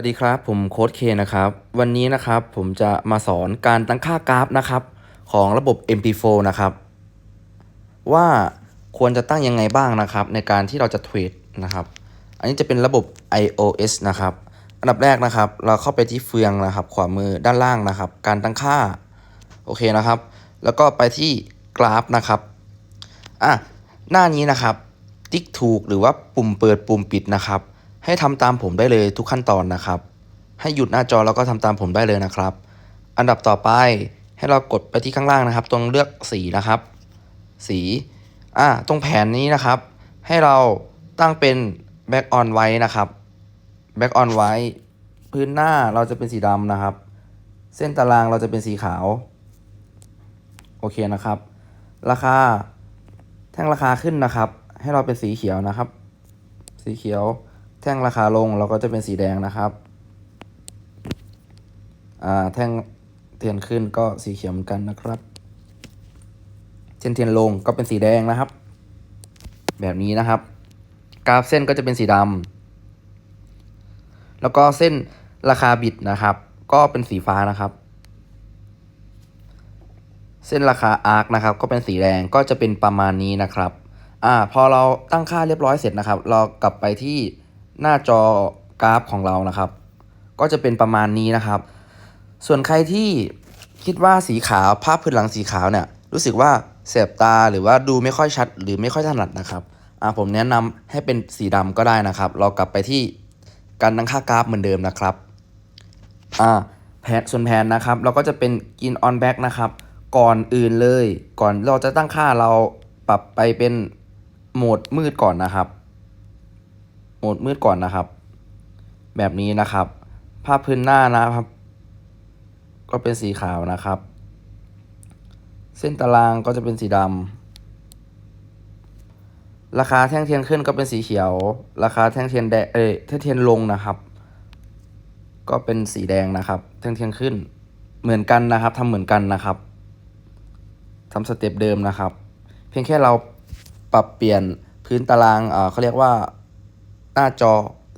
สวัสดีครับผมโค้ดเคนะครับ วันนี้นะครับผมจะมาสอนการตั้งค่ากราฟนะครับของระบบ MP4 นะครับว่าควรจะตั้งยังไงบ้างนะครับ ในการที่เราจะเทรดนะครับ อันนี้จะเป็นระบบ iOS นะครับ อันดับแรกนะครับ เราเข้าไปที่เฟืองนะครับ ขวามือด้านล่างนะครับ การตั้งค่าโอเคนะครับ แล้วก็ไปที่กราฟนะครับอะหน้านี้นะครับ ติ๊กถูกหรือว่าปุ่มเปิดปุ่มปิดนะครับ ให้ทำตามผมได้เลยทุกขั้นตอนนะครับ ให้หยุดหน้าจอแล้วก็ทำตามผมได้เลยนะครับ อันดับต่อไปให้เรากดไปที่ข้างล่างนะครับ ตรงเลือกสีนะครับ สีอ่าตรงแผนนี้นะครับ ให้เราตั้งเป็น back on ไว้นะครับ back on ไว้พื้นหน้าเราจะเป็นสีดำนะครับ เส้นตารางเราจะเป็นสีขาว โอเคนะครับ ราคาแท่งราคาขึ้นนะครับ ให้เราเป็นสีเขียวนะครับ สีเขียว แท่งราคาลงเราก็จะเป็นสีแดงนะครับอ่าแท่งเทียนขึ้นก็สีเขียวเหมือนกันนะครับเส้นเทียนลงก็เป็นสีแดงนะครับ แบบนี้นะครับ กราฟเส้นก็จะเป็นสีดำแล้วก็เส้นราคาบิดนะครับ ก็เป็นสีฟ้านะครับ เส้นราคาอาร์คนะครับ ก็เป็นสีแดงก็จะเป็นประมาณนี้นะครับอ่าพอเราตั้งค่าเรียบร้อยเสร็จนะครับ เรากลับไปที่ หน้าจอกราฟของเรานะครับ ก็จะเป็นประมาณนี้นะครับ ส่วนใครที่คิดว่าสีขาวภาพพื้นหลังสีขาวเนี่ย รู้สึกว่าแสบตาหรือว่าดูไม่ค่อยชัด หรือไม่ค่อยถนัดนะครับอ่าผมแนะนำให้เป็นสีดำก็ได้นะครับ เรากลับไปที่การตั้งค่ากราฟเหมือนเดิมนะครับอ่าแผนส่วนแผนนะครับ เราก็จะเป็น in on back นะครับ ก่อนอื่นเลย ก่อนเราจะตั้งค่าเราปรับไปเป็นโหมดมืดก่อนนะครับ โหมดมืดก่อนนะครับ แบบนี้นะครับ ภาพพื้นหน้านะครับ ก็เป็นสีขาวนะครับ เส้นตารางก็จะเป็นสีดำราคาแท่งเทียนขึ้นก็เป็นสีเขียว ราคาแท่งเทียนแดงเอ้ยแท่งเทียนลงนะครับ ก็เป็นสีแดงนะครับ แท่งเทียนขึ้นเหมือนกันนะครับทำเหมือนกันนะครับทำสเต็ปเดิมนะครับ เพียงแค่เราปรับเปลี่ยนพื้นตารางเขาเรียกว่า หน้าจอ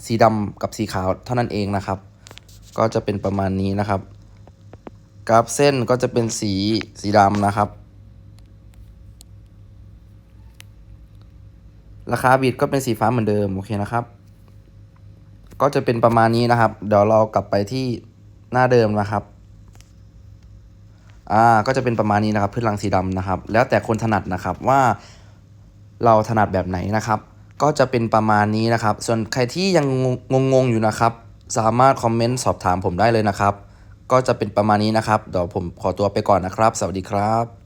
สีดำกับสีขาวเท่านั้นเองนะครับ ก็จะเป็นประมาณนี้นะครับ กราฟเส้นก็จะเป็นสีสีดำนะครับ ราคาบิตก็เป็นสีฟ้าเหมือนเดิมโอเคนะครับ ก็จะเป็นประมาณนี้นะครับ เดี๋ยวเรากลับไปที่หน้าเดิมนะครับอ่าก็จะเป็นประมาณนี้นะครับ พื้นหลังสีดำนะครับ แล้วแต่คนถนัดนะครับว่าเราถนัดแบบไหนนะครับ ก็จะเป็นประมาณนี้นะครับ ส่วนใครที่ยังงงงๆอยู่นะครับ สามารถคอมเมนต์สอบถามผมได้เลยนะครับ ก็จะเป็นประมาณนี้นะครับ เดี๋ยวผมขอตัวไปก่อนนะครับ สวัสดีครับ